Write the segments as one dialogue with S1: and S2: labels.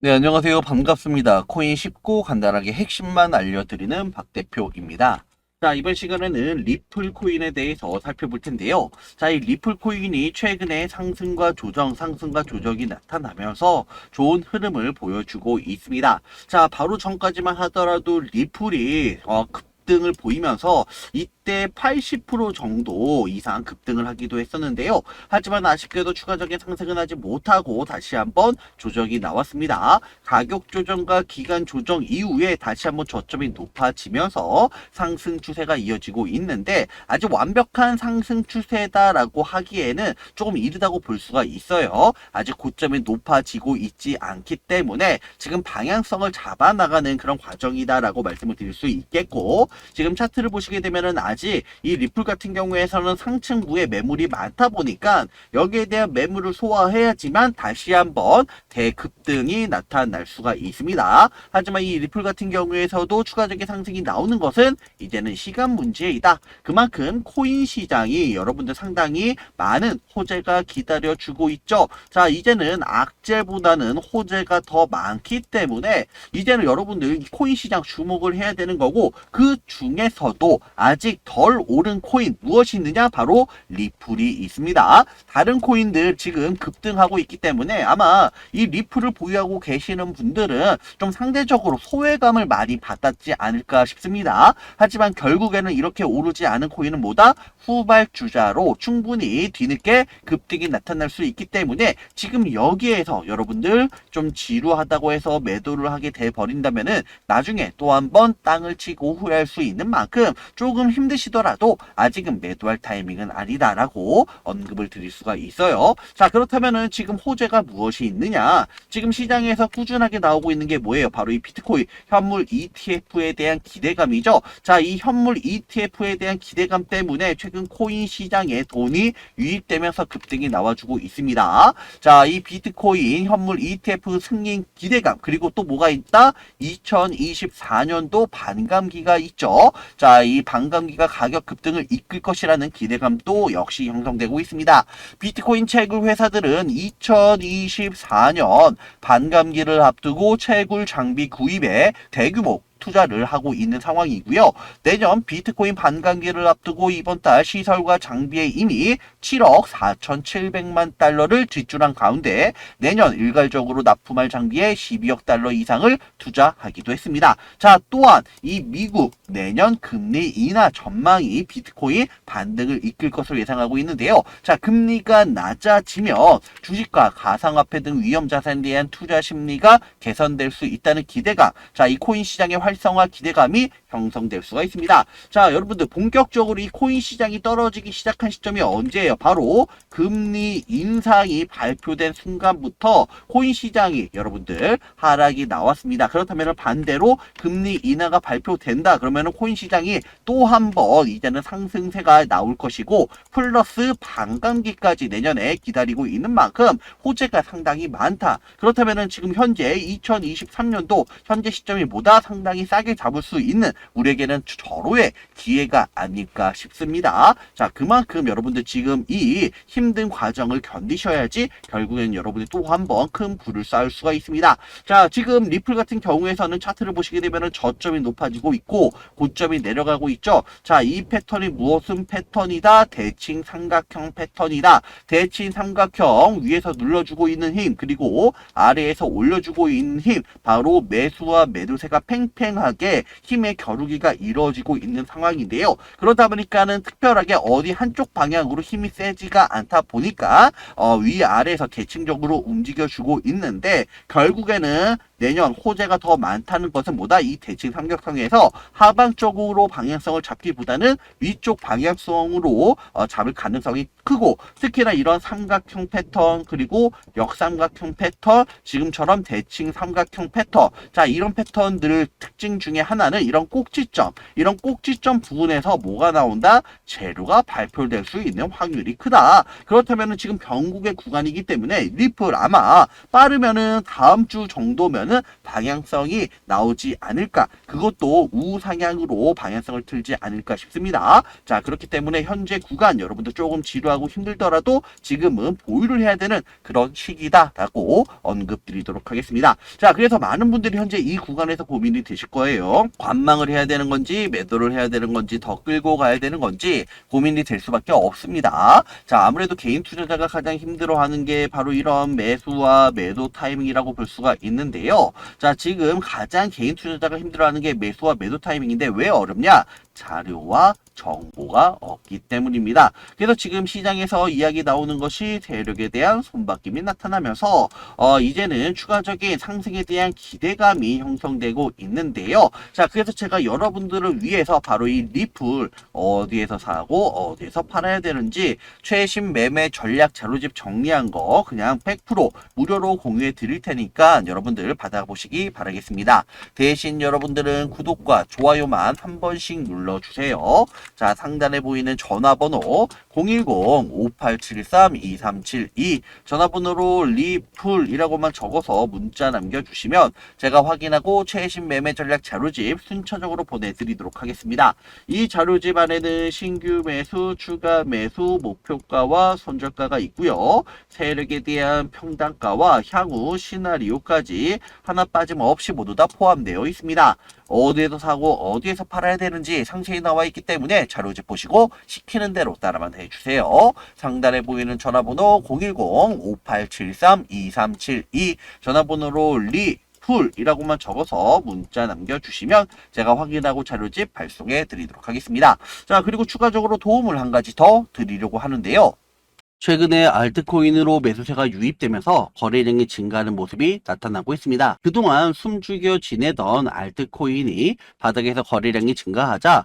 S1: 네, 안녕하세요. 반갑습니다. 코인 쉽고 간단하게 핵심만 알려드리는 박 대표입니다. 자, 이번 시간에는 리플 코인에 대해서 살펴볼 텐데요. 자, 이 리플 코인이 최근에 상승과 조정, 상승과 조정이 나타나면서 좋은 흐름을 보여주고 있습니다. 자, 바로 전까지만 하더라도 리플이 어, 급 등을 보이면서 이때 80% 정도 이상 급등을 하기도 했었는데요. 하지만 아쉽게도 추가적인 상승은 하지 못하고 다시 한번 조정이 나왔습니다. 가격 조정과 기간 조정 이후에 다시 한번 저점이 높아지면서 상승 추세가 이어지고 있는데 아직 완벽한 상승 추세다라고 하기에는 조금 이르다고 볼 수가 있어요. 아직 고점이 높아지고 있지 않기 때문에 지금 방향성을 잡아 나가는 그런 과정이다라고 말씀을 드릴 수 있겠고 지금 차트를 보시게 되면은 아직 이 리플 같은 경우에서는 상층부에 매물이 많다 보니까 여기에 대한 매물을 소화해야지만 다시 한번 대급등이 나타날 수가 있습니다. 하지만 이 리플 같은 경우에서도 추가적인 상승이 나오는 것은 이제는 시간 문제이다. 그만큼 코인 시장이 여러분들 상당히 많은 호재가 기다려주고 있죠. 자, 이제는 악재보다는 호재가 더 많기 때문에 이제는 여러분들 이 코인 시장 주목을 해야 되는 거고 그 중에서도 아직 덜 오른 코인 무엇이 있느냐? 바로 리플이 있습니다. 다른 코인들 지금 급등하고 있기 때문에 아마 이 리플을 보유하고 계시는 분들은 좀 상대적으로 소외감을 많이 받았지 않을까 싶습니다. 하지만 결국에는 이렇게 오르지 않은 코인은 뭐다? 후발주자로 충분히 뒤늦게 급등이 나타날 수 있기 때문에 지금 여기에서 여러분들 좀 지루하다고 해서 매도를 하게 돼 버린다면은 나중에 또 한번 땅을 치고 후회할 수 있는 만큼 조금 힘드시더라도 아직은 매도할 타이밍은 아니다라고 언급을 드릴 수가 있어요. 자 그렇다면은 지금 호재가 무엇이 있느냐? 지금 시장에서 꾸준하게 나오고 있는 게 뭐예요? 바로 이 비트코인 현물 ETF에 대한 기대감이죠. 자 이 현물 ETF에 대한 기대감 때문에 최근 코인 시장에 돈이 유입되면서 급등이 나와주고 있습니다. 자 이 비트코인 현물 ETF 승인 기대감 그리고 또 뭐가 있다? 2024년도 반감기가 있죠. 자, 이 반감기가 가격 급등을 이끌 것이라는 기대감도 역시 형성되고 있습니다. 비트코인 채굴 회사들은 2024년 반감기를 앞두고 채굴 장비 구입에 대규모 투자를 하고 있는 상황이고요. 내년 비트코인 반감기를 앞두고 이번 달 시설과 장비에 이미 7억 4,700만 달러를 지출한 가운데 내년 일괄적으로 납품할 장비에 12억 달러 이상을 투자하기도 했습니다. 자, 또한 이 미국 내년 금리 인하 전망이 비트코인 반등을 이끌 것으로 예상하고 있는데요. 자, 금리가 낮아지면 주식과 가상화폐 등 위험 자산에 대한 투자 심리가 개선될 수 있다는 기대감. 자, 이 코인 시장의 활성화 기대감이 형성될 수가 있습니다. 자, 여러분들 본격적으로 이 코인 시장이 떨어지기 시작한 시점이 언제예요? 바로 금리 인상이 발표된 순간부터 코인 시장이 여러분들 하락이 나왔습니다. 그렇다면 반대로 금리 인하가 발표된다. 그러면 코인 시장이 또 한 번 이제는 상승세가 나올 것이고 플러스 반감기까지 내년에 기다리고 있는 만큼 호재가 상당히 많다. 그렇다면 지금 현재 2023년도 현재 시점이 보다 상당히 싸게 잡을 수 있는 우리에게는 절호의 기회가 아닐까 싶습니다. 자, 그만큼 여러분들 지금 이 힘든 과정을 견디셔야지 결국엔 여러분이 또 한 번 큰 부를 쌓을 수가 있습니다. 자, 지금 리플 같은 경우에서는 차트를 보시게 되면 저점이 높아지고 있고 고점이 내려가고 있죠. 자, 이 패턴이 무엇은 패턴이다? 대칭 삼각형 패턴이다. 대칭 삼각형 위에서 눌러주고 있는 힘 그리고 아래에서 올려주고 있는 힘 바로 매수와 매도세가 팽팽 하게 힘의 겨루기가 이루어지고 있는 상황인데요. 그러다 보니까는 특별하게 어디 한쪽 방향으로 힘이 세지가 않다 보니까 어, 위 아래에서 대칭적으로 움직여주고 있는데 결국에는 내년 호재가 더 많다는 것은 뭐다? 이 대칭 삼각형에서 하방 쪽으로 방향성을 잡기보다는 위쪽 방향성으로 어, 잡을 가능성이 크고 특히나 이런 삼각형 패턴 그리고 역삼각형 패턴 지금처럼 대칭 삼각형 패턴 자 이런 패턴들 특징 중에 하나는 이런 꼭지점 이런 꼭지점 부분에서 뭐가 나온다? 재료가 발표될 수 있는 확률이 크다. 그렇다면 지금 변국의 구간이기 때문에 리플 아마 빠르면은 다음 주 정도면 그러면은 방향성이 나오지 않을까. 그것도 우상향으로 방향성을 틀지 않을까 싶습니다. 자, 그렇기 때문에 현재 구간 여러분들 조금 지루하고 힘들더라도 지금은 보유를 해야 되는 그런 시기다라고 언급드리도록 하겠습니다. 자, 그래서 많은 분들이 현재 이 구간에서 고민이 되실 거예요. 관망을 해야 되는 건지 매도를 해야 되는 건지 더 끌고 가야 되는 건지 고민이 될 수밖에 없습니다. 자, 아무래도 개인 투자자가 가장 힘들어하는 게 바로 이런 매수와 매도 타이밍이라고 볼 수가 있는데요. 자, 지금 가장 개인 투자자가 힘들어하는 게 매수와 매도 타이밍인데 왜 어렵냐? 자료와 정보가 없기 때문입니다. 그래서 지금 시장에서 이야기 나오는 것이 세력에 대한 손바뀜이 나타나면서 어, 이제는 추가적인 상승에 대한 기대감이 형성되고 있는데요. 자, 그래서 제가 여러분들을 위해서 바로 이 리플 어디에서 사고 어디에서 팔아야 되는지 최신 매매 전략 자료집 정리한 거 그냥 100% 무료로 공유해 드릴 테니까 여러분들 받아보시기 바라겠습니다. 대신 여러분들은 구독과 좋아요만 한 번씩 눌러주세요. 자, 상단에 보이는 전화번호 010-5873-2372 전화번호로 리플이라고만 적어서 문자 남겨주시면 제가 확인하고 최신 매매 전략 자료집 순차적으로 보내드리도록 하겠습니다. 이 자료집 안에는 신규 매수, 추가 매수, 목표가와 손절가가 있고요. 세력에 대한 평단가와 향후 시나리오까지 하나 빠짐없이 모두 다 포함되어 있습니다. 어디에서 사고 어디에서 팔아야 되는지 상세히 나와 있기 때문에 자료집 보시고 시키는 대로 따라만 해주세요. 상단에 보이는 전화번호 010-5873-2372 전화번호로 리 풀이라고만 적어서 문자 남겨주시면 제가 확인하고 자료집 발송해 드리도록 하겠습니다. 자, 그리고 추가적으로 도움을 한 가지 더 드리려고 하는데요. 최근에 알트코인으로 매수세가 유입되면서 거래량이 증가하는 모습이 나타나고 있습니다. 그동안 숨죽여 지내던 알트코인이 바닥에서 거래량이 증가하자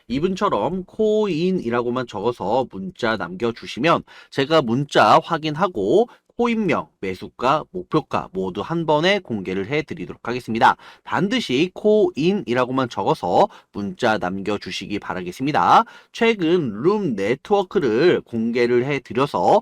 S1: 이분처럼 코인이라고만 적어서 문자 남겨주시면 제가 문자 확인하고 코인명, 매수가, 목표가 모두 한 번에 공개를 해드리도록 하겠습니다. 반드시 코인이라고만 적어서 문자 남겨주시기 바라겠습니다. 최근 룸 네트워크를 공개를 해드려서